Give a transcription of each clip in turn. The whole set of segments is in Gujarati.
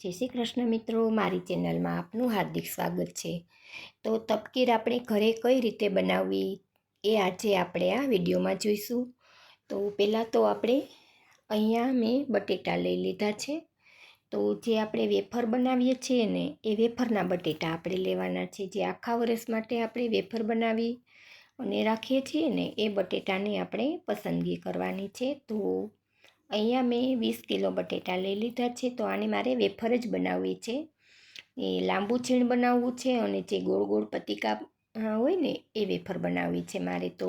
જય શ્રી કૃષ્ણ મિત્રો, મારી ચેનલમાં આપનું હાર્દિક સ્વાગત છે. તો તપકીર આપણે ઘરે કઈ રીતે બનાવવી એ આજે આપણે આ વિડીયોમાં જોઈશું. તો પહેલાં તો આપણે અહીંયા મેં બટેટા લઈ લીધા છે. તો જે આપણે વેફર બનાવીએ છીએ ને, એ વેફરના બટેટા આપણે લેવાના છે. જે આખા વર્ષ માટે આપણે વેફર બનાવી અને રાખીએ છીએ ને, એ બટેટાની આપણે પસંદગી કરવાની છે. તો અહીંયા મેં વીસ કિલો બટેટા લઈ લીધા છે, તો આને મારે વેફર જ બનાવવી છે. એ લાંબુ છીણ બનાવવું છે અને જે ગોળ ગોળ પતિકા હોય ને, એ વેફર બનાવવી છે મારે. તો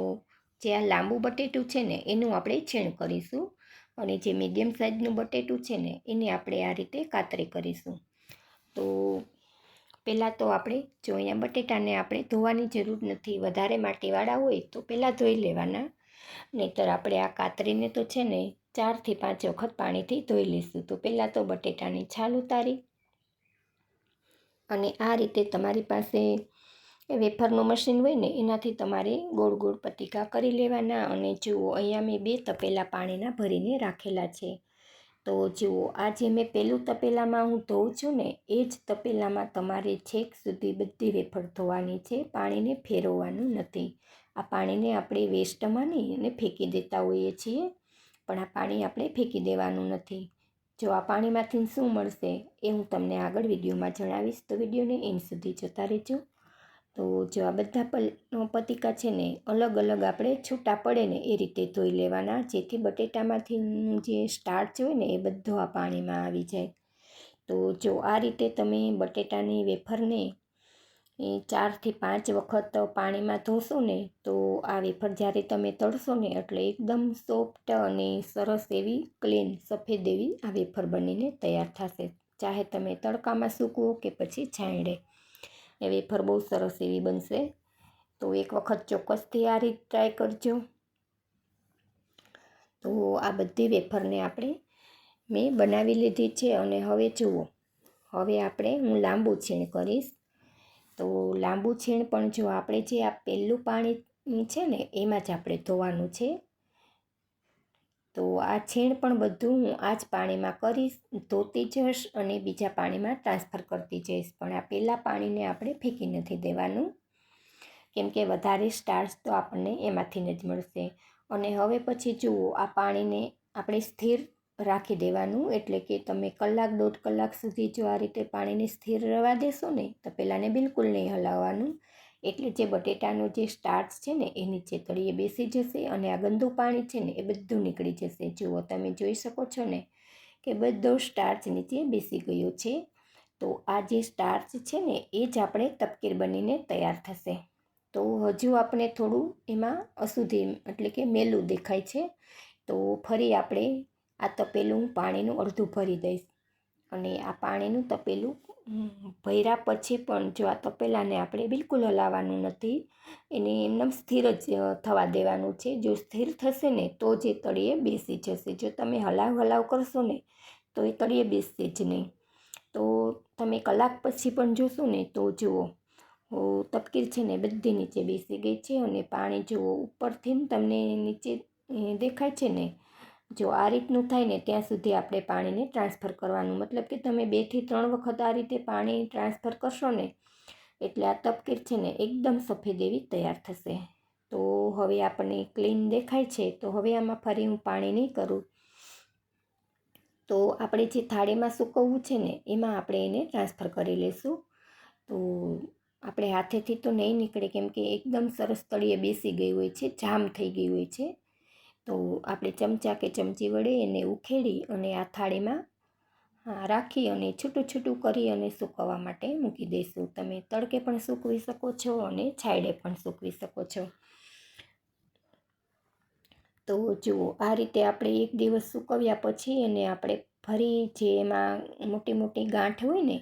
જે આ લાંબુ બટેટું છે ને, એનું આપણે છીણ કરીશું અને જે મીડિયમ સાઇઝનું બટેટું છે ને, એને આપણે આ રીતે કાતરી કરીશું. તો પહેલાં તો આપણે જો અહીંયા બટેટાને આપણે ધોવાની જરૂર નથી. વધારે માટીવાળા હોય તો પહેલાં ધોઈ લેવાના. નહીંતર આપણે આ કાતરીને તો છે ને ચારથી પાંચ વખત પાણીથી ધોઈ લઈશું તો. પહેલાં તો બટેટાની છાલ ઉતારી અને આ રીતે તમારી પાસે વેફરનું મશીન હોય ને, એનાથી તમારે ગોળ ગોળ પતિકા કરી લેવાના અને જુઓ, અહીંયા મેં બે તપેલા પાણીના ભરીને રાખેલા છે. તો જુઓ, આ જે મેં પહેલું તપેલામાં હું ધોઉં છું ને, એ જ તપેલામાં તમારે છેક સુધી બધી વેફર ધોવાની છે, પાણીને ફેરવવાનું નથી. આ પાણીને આપણે વેસ્ટ માની અને ફેંકી દેતા હોઈએ છીએ. પણ આ પાણી આપણે ફેંકી દેવાનું નથી. જો આ પાણીમાંથી શું મળશે એ હું તમને આગળ વિડીયોમાં જણાવીશ. તો વિડીયોને એન્ડ સુધી જોતા રહેજો. તો જો આ બધા પલ પતિકા છે ને, અલગ અલગ આપણે છૂટા પડે ને એ રીતે ધોઈ લેવાના, જેથી બટેટામાંથી જે સ્ટાર્ચ હોય ને એ બધો આ પાણીમાં આવી જાય. તો જો આ રીતે તમે બટેટાની વેફરને એ ચારથી પાંચ વખત પાણીમાં ધોશો ને, તો આ વેફર જ્યારે તમે તળશો ને, એટલે એકદમ સોફ્ટ અને સરસ એવી ક્લીન સફેદ એવી આ વેફર બનીને તૈયાર થશે. ચાહે તમે તડકામાં સૂકવો કે પછી છાંયડે. એ વેફર બહુ સરસ એવી બનશે. તો એક વખત ચોક્કસથી આ રીત ટ્રાય કરજો. તો આ બધી વેફરને આપણે મેં બનાવી લીધી છે અને હવે જુઓ. હવે આપણે હું લાંબુ છીણ કરીશ. તો લાંબુ છીણ પણ જો આપણે જે આ પહેલું પાણી છે ને, એમાં જ આપણે ધોવાનું છે. તો આ છીણ પણ બધું હું આ જ પાણીમાં કરીશ, ધોતી જઈશ અને બીજા પાણીમાં ટ્રાન્સફર કરતી જઈશ. પણ આ પહેલાં પાણીને આપણે ફેંકી નથી દેવાનું. કેમ કે વધારે સ્ટાર્ચ તો આપણને એમાંથી જ મળશે. અને હવે પછી જુઓ, આ પાણીને આપણે સ્થિર રાખી દેવાનું. એટલે કે તમે કલાક દોઢ કલાક સુધી જો આ રીતે પાણીને સ્થિર રહેવા દેશો ને, તો પહેલાંને બિલકુલ નહીં હલાવવાનું. એટલે જે બટેટાનો જે સ્ટાર્ચ છે ને, એ નીચે તળીએ બેસી જશે અને આ ગંદુ પાણી છે ને, એ બધું નીકળી જશે. જુઓ, તમે જોઈ શકો છો ને કે બધો સ્ટાર્ચ નીચે બેસી ગયો છે. તો આ જે સ્ટાર્ચ છે ને, એ જ આપણે તપકીર બનીને તૈયાર થશે. તો હજુ આપણે થોડું એમાં અશુદ્ધિ, એટલે કે મેલું દેખાય છે. તો ફરી આપણે આ તપેલું હું પાણીનું અડધું ભરી દઈશ. અને આ પાણીનું તપેલું ભર્યા પછી પણ જો આ તપેલાને આપણે બિલકુલ હલાવવાનું નથી, એને એમનેમ સ્થિર જ થવા દેવાનું છે. જો સ્થિર થશે ને, તો જ એ તળીએ બેસી જશે. જો તમે હલાવ હલાવ કરશો ને, તો એ તળીએ બેસશે જ નહીં. તો તમે કલાક પછી પણ જોશો ને, તો જુઓ. તપકીર છે ને, બધી નીચે બેસી ગઈ છે અને પાણી જુઓ, ઉપરથી તમને નીચે દેખાય છે ને જો આ રીતનું થાય ને ત્યાં સુધી આપણે પાણીને ટ્રાન્સફર કરવાનું. મતલબ કે તમે બેથી ત્રણ વખત આ રીતે પાણી ટ્રાન્સફર કરશો ને, એટલે આ તપકીર છે ને એકદમ સફેદ એવી તૈયાર થશે. તો હવે આપણને ક્લીન દેખાય છે, તો હવે આમાં ફરી હું પાણી નહીં કરું. તો આપણે જે થાળીમાં સૂકવવું છે ને, એમાં આપણે એને ટ્રાન્સફર કરી લઈશું તો આપણે હાથેથી તો નહીં નીકળે, કેમ કે એકદમ સરસ તળીએ બેસી ગઈ હોય છે, જામ થઈ ગઈ હોય છે. તો આપણે ચમચા કે ચમચી વડે એને ઉખેડી અને આ થાળીમાં રાખી અને છૂટું છૂટું કરી અને સૂકવવા માટે મૂકી દઈશું. તમે તડકે પણ સૂકવી શકો છો અને છાયડે પણ સૂકવી શકો છો. તો જુઓ, આ રીતે આપણે એક દિવસ સૂકવ્યા પછી એને આપણે ફરી જે એમાં મોટી મોટી ગાંઠ હોય ને,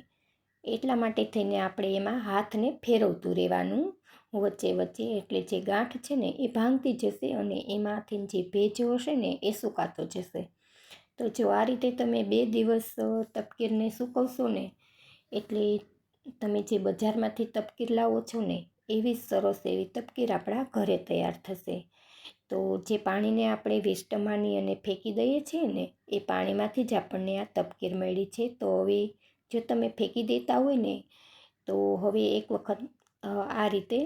એટલા માટે થઈને આપણે એમાં હાથને ફેરવતું રહેવાનું વચ્ચે વચ્ચે એટલે જે ગાંઠ છે ને એ ભાંગતી જશે અને એમાંથી જે ભેજ હશે ને એ સુકાતો જશે. તો જો આ રીતે તમે બે દિવસ તપકીરને સૂકવશો ને એટલે તમે જે બજારમાંથી તપકીર લાવો છો ને એવી સરસ એવી તપકીર આપણા ઘરે તૈયાર થશે. તો જે પાણીને આપણે વેસ્ટ માની અને ફેંકી દઈએ છીએ ને એ પાણીમાંથી જ આપણને આ તપકીર મળી છે. તો હવે જો તમે ફેંકી દેતા હોય ને તો હવે એક વખત આ રીતે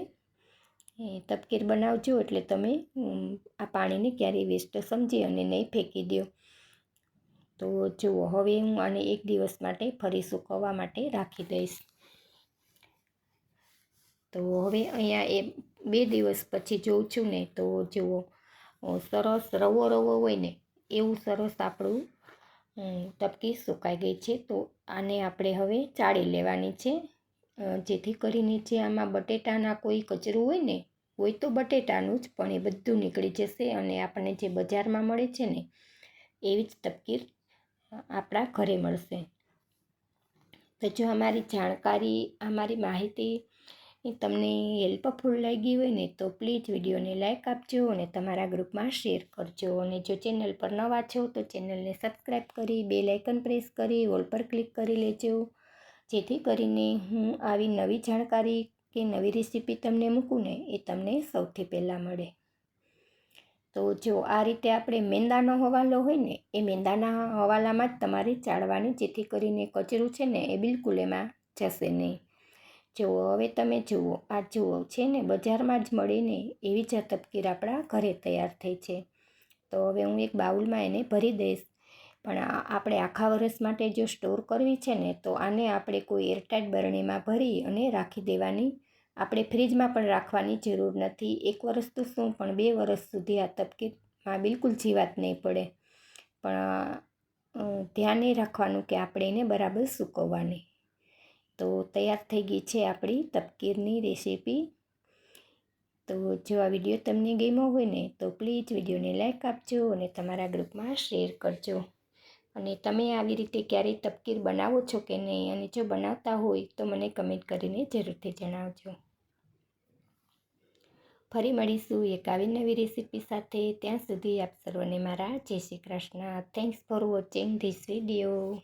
એ તપકીર બનાવજો એટલે તમે આ પાણીને ક્યારેય વેસ્ટ સમજી અને નહીં ફેંકી દો તો જુઓ, હવે હું આને એક દિવસ માટે ફરી સૂકવવા માટે રાખી દઈશ. તો હવે અહીંયા એ બે દિવસ પછી જોઉં છું ને, તો જુઓ સરસ રવો રવો હોય ને, એવું સરસ આપણું તપકી સુકાઈ ગઈ છે. તો આને આપણે હવે ચાળી લેવાની છે. જેથી કરીને જે આમાં બટેટાના કોઈ કચરું હોય ને, હોય તો બટેટાનું જ પણ એ બધું નીકળી જશે અને આપણને જે બજારમાં મળે છે ને, એવી જ તપકીર આપણા ઘરે મળશે. તો જો અમારી જાણકારી, અમારી માહિતી તમને હેલ્પફુલ લાગી હોય ને, તો પ્લીઝ વિડીયોને લાઇક આપજો અને તમારા ગ્રુપમાં શેર કરજો. અને જો ચેનલ પર નવા છો તો ચેનલને સબસ્ક્રાઈબ કરી બે લાઇકન પ્રેસ કરી, ઓલ પર ક્લિક કરી લેજો. જેથી કરીને હું આવી નવી જાણકારી કે નવી રેસીપી તમને મૂકું ને એ તમને સૌથી પહેલાં મળે. તો જો આ રીતે આપણે મેંદાનો હવાલો હોય ને, એ મેંદાના હવાલામાં જ તમારે ચાળવાની, જેથી કરીને કચરું છે ને એ બિલકુલ એમાં જશે નહીં. જુઓ હવે તમે જુઓ, આ જુઓ છે ને, બજારમાં જ મળે ને એવી જ તપકીર આપણા ઘરે તૈયાર થઈ છે. તો હવે હું એક બાઉલમાં એને ભરી દઈશ. પણ આપણે આખા વર્ષ માટે જો સ્ટોર કરવી છે ને, તો આને આપણે કોઈ એરટાઇટ બરણીમાં ભરી અને રાખી દેવાની. આપણે ફ્રીજમાં પણ રાખવાની જરૂર નથી. એક વર્ષ તો શું, પણ બે વર્ષ સુધી આ તપકીરમાં બિલકુલ જીવાત નહીં પડે. પણ ધ્યાને રાખવાનું કે આપણે એને બરાબર સૂકવવાની. તો તૈયાર થઈ ગઈ છે આપણી તપકીરની રેસીપી. તો જો આ વીડિયો તમને ગમ્યો હોય ને, તો પ્લીઝ વિડીયોને લાઇક આપજો અને તમારા ગ્રુપમાં શેર કરજો. અને તમે આવી રીતે ક્યારેય તપકીર બનાવો છો કે નહીં? અને જો બનાવતા હોય તો મને કમેન્ટ કરીને જરૂરથી જણાવજો. ફરી મળીશું એક આવી નવી રેસીપી સાથે. ત્યાં સુધી આપ સર્વને મારા Jai Shri Krishna. Thanks for watching this video